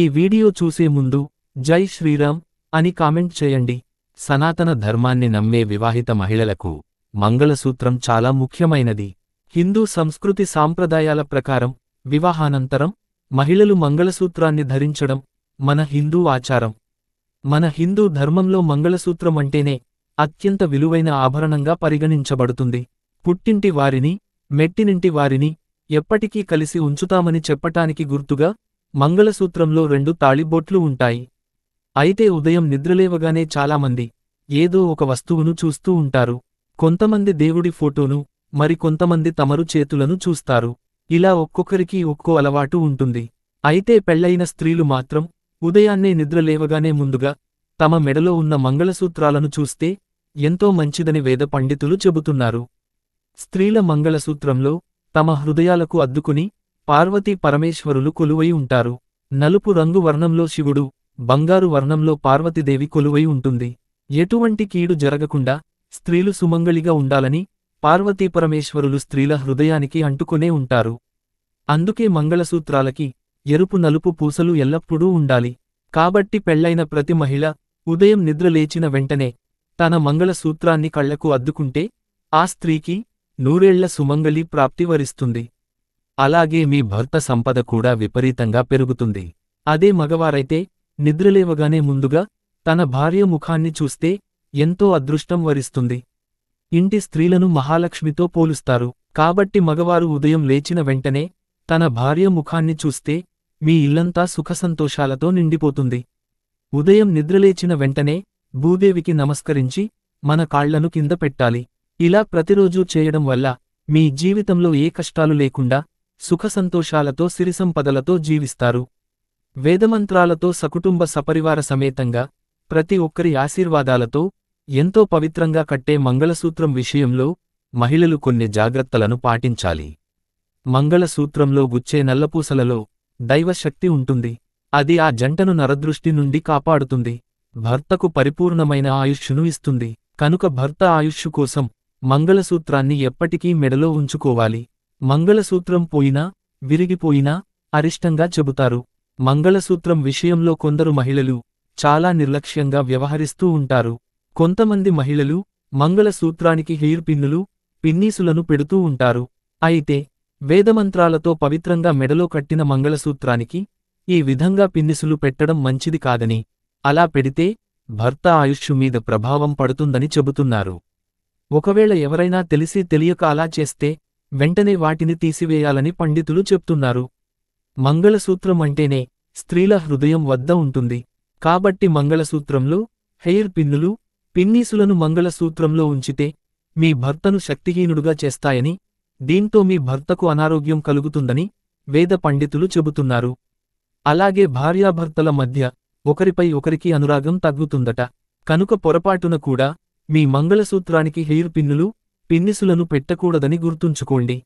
ఈ వీడియో చూసే ముందు జై శ్రీరామ్ అని కామెంట్ చేయండి. సనాతన ధర్మాన్ని నమ్మే వివాహిత మహిళలకు మంగళసూత్రం చాలా ముఖ్యమైనది. హిందూ సంస్కృతి సాంప్రదాయాల ప్రకారం వివాహానంతరం మహిళలు మంగళసూత్రాన్ని ధరించడం మన హిందూ ఆచారం. మన హిందూ ధర్మంలో మంగళసూత్రం అంటేనే అత్యంత విలువైన ఆభరణంగా పరిగణించబడుతుంది. పుట్టింటి వారిని మెట్టినింటి వారిని ఎప్పటికీ కలిసి ఉంచుతామని చెప్పటానికి గుర్తుగా మంగళసూత్రంలో రెండు తాళిబొట్లు ఉంటాయి. అయితే ఉదయం నిద్రలేవగానే చాలామంది ఏదో ఒక వస్తువును చూస్తూ ఉంటారు. కొంతమంది దేవుడి ఫోటోను మరికొంతమంది తమరు చేతులను చూస్తారు. ఇలా ఒక్కొక్కరికి ఒక్కో అలవాటు ఉంటుంది. అయితే పెళ్ళైన స్త్రీలు మాత్రం ఉదయాన్నే నిద్రలేవగానే ముందుగా తమ మెడలో ఉన్న మంగళసూత్రాలను చూస్తే ఎంతో మంచిదని వేద పండితులు చెబుతున్నారు. స్త్రీల మంగళసూత్రంలో తమ హృదయాలకు అద్దుకుని పార్వతీ పరమేశ్వరులు కొలువై ఉంటారు. నలుపు రంగు వర్ణంలో శివుడు బంగారు వర్ణంలో పార్వతీదేవి కొలువై ఉంటుంది. ఎటువంటి కీడు జరగకుండా స్త్రీలు సుమంగళిగా ఉండాలని పార్వతీపరమేశ్వరులు స్త్రీల హృదయానికి అంటుకునే ఉంటారు. అందుకే మంగళసూత్రాలకి ఎరుపు నలుపు పూసలు ఎల్లప్పుడూ ఉండాలి. కాబట్టి పెళ్ళైన ప్రతి మహిళ ఉదయం నిద్రలేచిన వెంటనే తన మంగళసూత్రాన్ని కళ్ళకు అద్దుకుంటే ఆ స్త్రీకి నూరేళ్ళ సుమంగళి ప్రాప్తి వరిస్తుంది. అలాగే మీ భర్త సంపద కూడా విపరీతంగా పెరుగుతుంది. అదే మగవారైతే నిద్రలేవగానే ముందుగా తన భార్య ముఖాన్ని చూస్తే ఎంతో అదృష్టం వరిస్తుంది. ఇంటి స్త్రీలను మహాలక్ష్మితో పోలుస్తారు. కాబట్టి మగవారు ఉదయం లేచిన వెంటనే తన భార్య ముఖాన్ని చూస్తే మీ ఇల్లంతా సుఖసంతోషాలతో నిండిపోతుంది. ఉదయం నిద్రలేచిన వెంటనే భూదేవికి నమస్కరించి మన కాళ్ళను కింద పెట్టాలి. ఇలా ప్రతిరోజూ చేయడం వల్ల మీ జీవితంలో ఏ కష్టాలు లేకుండా సుఖసంతోషాలతో సిరిసంపదలతో జీవిస్తారు. వేదమంత్రాలతో సకుటుంబ సపరివార సమేతంగా ప్రతి ఒక్కరి ఆశీర్వాదాలతో ఎంతో పవిత్రంగా కట్టే మంగళసూత్రం విషయంలో మహిళలు కొన్ని జాగ్రత్తలను పాటించాలి. మంగళసూత్రంలో గుచ్చే నల్లపూసలలో దైవశక్తి ఉంటుంది. అది ఆ జంటను నరదృష్టి నుండి కాపాడుతుంది. భర్తకు పరిపూర్ణమైన ఆయుష్ను ఇస్తుంది. కనుక భర్త ఆయుష్షు కోసం మంగళసూత్రాన్ని ఎప్పటికీ మెడలో ఉంచుకోవాలి. మంగళసూత్రం పోయినా విరిగిపోయినా అరిష్టంగా చెబుతారు. మంగళసూత్రం విషయంలో కొందరు మహిళలు చాలా నిర్లక్ష్యంగా వ్యవహరిస్తూ ఉంటారు. కొంతమంది మహిళలు మంగళసూత్రానికి హెయిర్ పిన్నులు పిన్నీసులను పెడుతూ ఉంటారు. అయితే వేదమంత్రాలతో పవిత్రంగా మెడలో కట్టిన మంగళసూత్రానికి ఈ విధంగా పిన్నిసులు పెట్టడం మంచిది కాదని అలా పెడితే భర్త ఆయుష్షు మీద ప్రభావం పడుతుందని చెబుతున్నారు. ఒకవేళ ఎవరైనా తెలిసి తెలియక అలా చేస్తే వెంటనే వాటిని తీసివేయాలని పండితులు చెప్తున్నారు. మంగళసూత్రం అంటేనే స్త్రీల హృదయం వద్ద ఉంటుంది. కాబట్టి మంగళసూత్రంలో హెయిర్ పిన్నులు పిన్నీసులను మంగళసూత్రంలో ఉంచితే మీ భర్తను శక్తిహీనుడుగా చేస్తాయని దీంతో మీ భర్తకు అనారోగ్యం కలుగుతుందని వేద పండితులు చెబుతున్నారు. అలాగే భార్యాభర్తల మధ్య ఒకరిపై ఒకరికి అనురాగం తగ్గుతుందట. కనుక పొరపాటున కూడా మీ మంగళసూత్రానికి హెయిర్ పిన్నులు పిన్నిసులను పెట్టకూడదని గుర్తుంచుకోండి.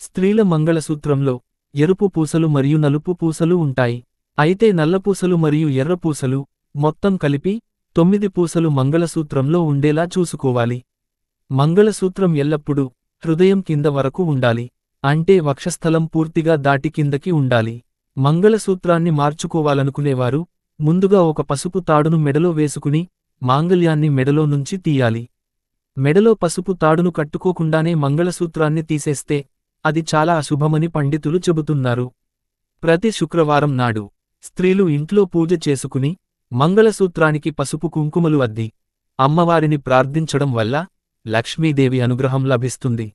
స్త్రీల మంగళసూత్రంలో ఎరుపు పూసలు మరియు నలుపు పూసలు ఉంటాయి. అయితే నల్లపూసలు మరియు ఎర్రపూసలు మొత్తం కలిపి తొమ్మిది పూసలు మంగళసూత్రంలో ఉండేలా చూసుకోవాలి. మంగళసూత్రం ఎల్లప్పుడూ హృదయం కింద వరకు ఉండాలి. అంటే వక్షస్థలం పూర్తిగా దాటి కిందకి ఉండాలి. మంగళసూత్రాన్ని మార్చుకోవాలనుకునేవారు ముందుగా ఒక పసుపు తాడును మెడలో వేసుకుని మాంగల్యాన్ని మెడలో నుంచి తీయాలి. మెడలో పసుపు తాడును కట్టుకోకుండానే మంగళసూత్రాన్ని తీసేస్తే అది చాలా అశుభమని పండితులు చెబుతున్నారు. ప్రతి శుక్రవారం నాడు స్త్రీలు ఇంట్లో పూజ చేసుకుని మంగళసూత్రానికి పసుపు కుంకుమలు అద్ది. అమ్మవారిని ప్రార్థించడం వల్ల లక్ష్మీదేవి అనుగ్రహం లభిస్తుంది.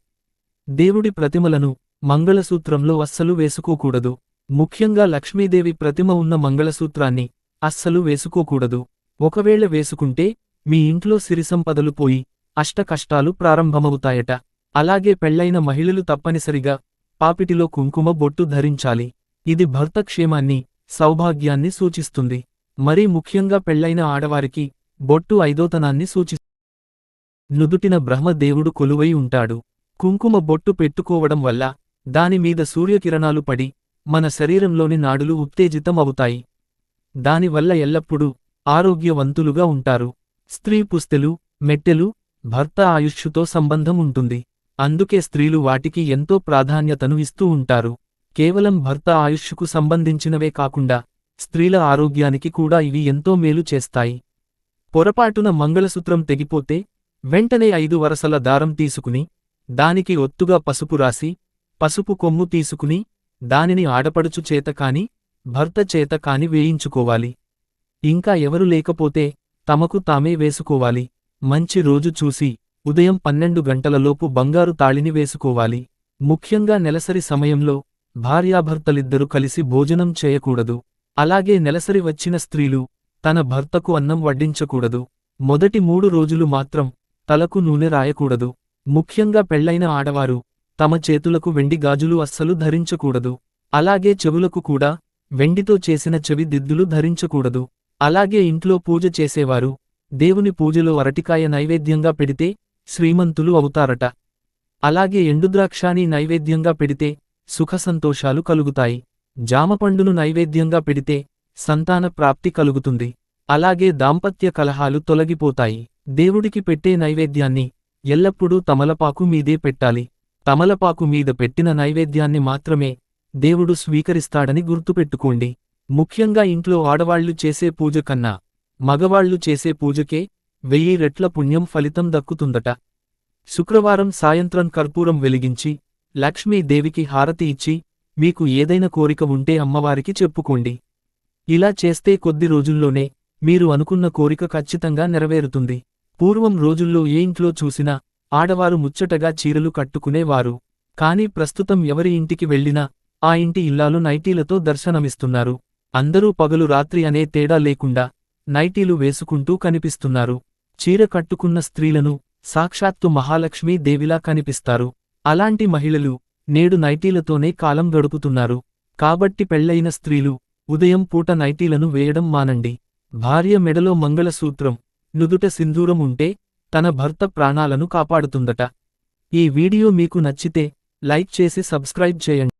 దేవుడి ప్రతిమలను మంగళసూత్రంలో అస్సలు వేసుకోకూడదు. ముఖ్యంగా లక్ష్మీదేవి ప్రతిమ ఉన్న మంగళసూత్రాన్ని అస్సలు వేసుకోకూడదు. ఒకవేళ వేసుకుంటే మీ ఇంట్లో సిరిసంపదలు పోయి అష్టకష్టాలు ప్రారంభమవుతాయట. అలాగే పెళ్ళైన మహిళలు తప్పనిసరిగా పాపిటిలో కుంకుమ బొట్టు ధరించాలి. ఇది భర్త క్షేమాన్ని సౌభాగ్యాన్ని సూచిస్తుంది. మరీ ముఖ్యంగా పెళ్ళైన ఆడవారికి బొట్టు ఐదోతనాన్ని సూచిస్తుంది. నుదుటిన బ్రహ్మదేవుడు కొలువై ఉంటాడు. కుంకుమ బొట్టు పెట్టుకోవడం వల్ల దానిమీద సూర్యకిరణాలు పడి మన శరీరంలోని నాడులు ఉత్తేజితం అవుతాయి దానివల్ల ఎల్లప్పుడూ ఆరోగ్యవంతులుగా ఉంటారు. స్త్రీ పుస్తెలు మెట్టెలు భర్త ఆయుష్షుతో సంబంధం ఉంటుంది. అందుకే స్త్రీలు వాటికి ఎంతో ప్రాధాన్యతను ఇస్తూ ఉంటారు. కేవలం భర్త ఆయుష్షుకు సంబంధించినవే కాకుండా స్త్రీల ఆరోగ్యానికి కూడా ఇవి ఎంతో మేలు చేస్తాయి. పొరపాటున మంగళసూత్రం తెగిపోతే వెంటనే ఐదు వరసల దారం తీసుకుని దానికి ఒత్తుగా పసుపు రాసి పసుపు కొమ్ము తీసుకుని దానిని ఆడపడుచు చేత కాని భర్త చేత కాని వేయించుకోవాలి. ఇంకా ఎవరు లేకపోతే తమకు తామే వేసుకోవాలి. మంచి రోజు చూసి ఉదయం పన్నెండు గంటలలోపు బంగారు తాళిని వేసుకోవాలి. ముఖ్యంగా నెలసరి సమయంలో భార్యాభర్తలిద్దరూ కలిసి భోజనం చేయకూడదు. అలాగే నెలసరి వచ్చిన స్త్రీలు తన భర్తకు అన్నం వడ్డించకూడదు. మొదటి మూడు రోజులు మాత్రం తలకు నూనె రాయకూడదు. ముఖ్యంగా పెళ్ళైన ఆడవారు తమ చేతులకు వెండి గాజులు అస్సలు ధరించకూడదు. అలాగే చెవులకు కూడా వెండితో చేసిన చెవి దిద్దులు ధరించకూడదు. అలాగే ఇంట్లో పూజ చేసేవారు దేవుని పూజలో అరటికాయ నైవేద్యంగా పెడితే శ్రీమంతులు అవుతారట. అలాగే ఎండుద్రాక్షాని నైవేద్యంగా పెడితే సుఖసంతోషాలు కలుగుతాయి. జామపండును నైవేద్యంగా పెడితే సంతాన ప్రాప్తి కలుగుతుంది. అలాగే దాంపత్య కలహాలు తొలగిపోతాయి. దేవుడికి పెట్టే నైవేద్యాన్ని ఎల్లప్పుడూ తమలపాకు మీదే పెట్టాలి. తమలపాకు మీద పెట్టిన నైవేద్యాన్ని మాత్రమే దేవుడు స్వీకరిస్తాడని గుర్తుపెట్టుకోండి. ముఖ్యంగా ఇంట్లో ఆడవాళ్ళు చేసే పూజ కన్నా మగవాళ్ళు చేసే పూజకే వెయ్యి రెట్ల పుణ్యం ఫలితం దక్కుతుందట. శుక్రవారం సాయంత్రం కర్పూరం వెలిగించి లక్ష్మీదేవికి హారతి ఇచ్చి మీకు ఏదైనా కోరిక ఉంటే అమ్మవారికి చెప్పుకోండి. ఇలా చేస్తే కొద్ది రోజుల్లోనే మీరు అనుకున్న కోరిక ఖచ్చితంగా నెరవేరుతుంది. పూర్వం రోజుల్లో ఏ ఇంట్లో చూసినా ఆడవారు ముచ్చటగా చీరలు కట్టుకునేవారు. కాని ప్రస్తుతం ఎవరి ఇంటికి వెళ్ళినా ఆ ఇంటి ఇల్లాలు నైటీలతో దర్శనమిస్తున్నారు. అందరూ పగలు రాత్రి అనే తేడా లేకుండా నైటీలు వేసుకుంటూ కనిపిస్తున్నారు. చీర కట్టుకున్న స్త్రీలను సాక్షాత్తు మహాలక్ష్మీ దేవిలా కనిపిస్తారు. అలాంటి మహిళలు నేడు నైటీలతోనే కాలం గడుపుతున్నారు. కాబట్టి పెళ్ళైన స్త్రీలు ఉదయం పూట నైటీలను వేయడం మానండి. భార్య మెడలో మంగళసూత్రం నుదుట సింధూరం ఉంటే తన భర్త ప్రాణాలను కాపాడుతుందట. ఈ వీడియో మీకు నచ్చితే లైక్ చేసి సబ్స్క్రైబ్ చేయండి.